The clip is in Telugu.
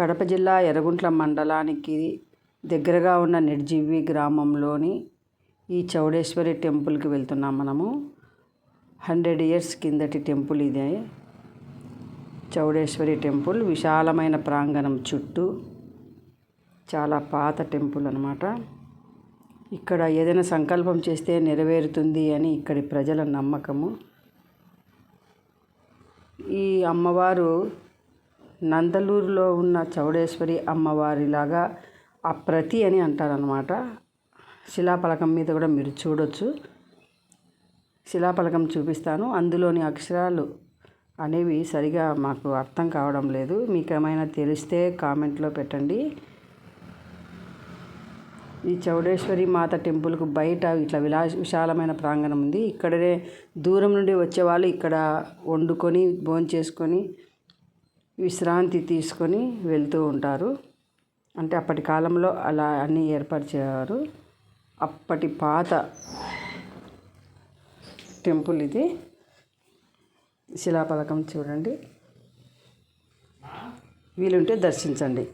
కడప జిల్లా ఎర్రగుంట్ల మండలానికి దగ్గరగా ఉన్న నిర్జీవి గ్రామంలోని ఈ చౌడేశ్వరి టెంపుల్కి వెళ్తున్నాం మనము. హండ్రెడ్ ఇయర్స్ కిందటి టెంపుల్ ఇదే. చౌడేశ్వరి టెంపుల్ విశాలమైన ప్రాంగణం చుట్టూ చాలా పాత టెంపుల్ అనమాట ఇక్కడ ఏదైనా సంకల్పం చేస్తే నెరవేరుతుంది అని ఇక్కడి ప్రజల నమ్మకము. ఈ అమ్మవారు నందలూరులో ఉన్న చౌడేశ్వరి అమ్మవారిలాగా అప్రతి అని అంటారనమాట శిలాఫలకం మీద కూడా మీరు చూడొచ్చు. శిలాఫలకం చూపిస్తాను. అందులోని అక్షరాలు అనేవి సరిగా మాకు అర్థం కావడం లేదు. మీకు ఏమైనా తెలిస్తే కామెంట్లో పెట్టండి. ఈ చౌడేశ్వరి మాత టెంపుల్కు బయట ఇట్లా విలా విశాలమైన ప్రాంగణం ఉంది. ఇక్కడనే దూరం నుండి వచ్చేవాళ్ళు ఇక్కడ వండుకొని భోంచేసుకొని విశ్రాంతి తీసుకొని వెళ్తూ ఉంటారు. అంటే అప్పటి కాలంలో అలా అన్నీ ఏర్పరిచేవారు అప్పటి పాత టెంపుల్ ఇది. శిలాఫలకం చూడండి. వీలుంటే దర్శించండి.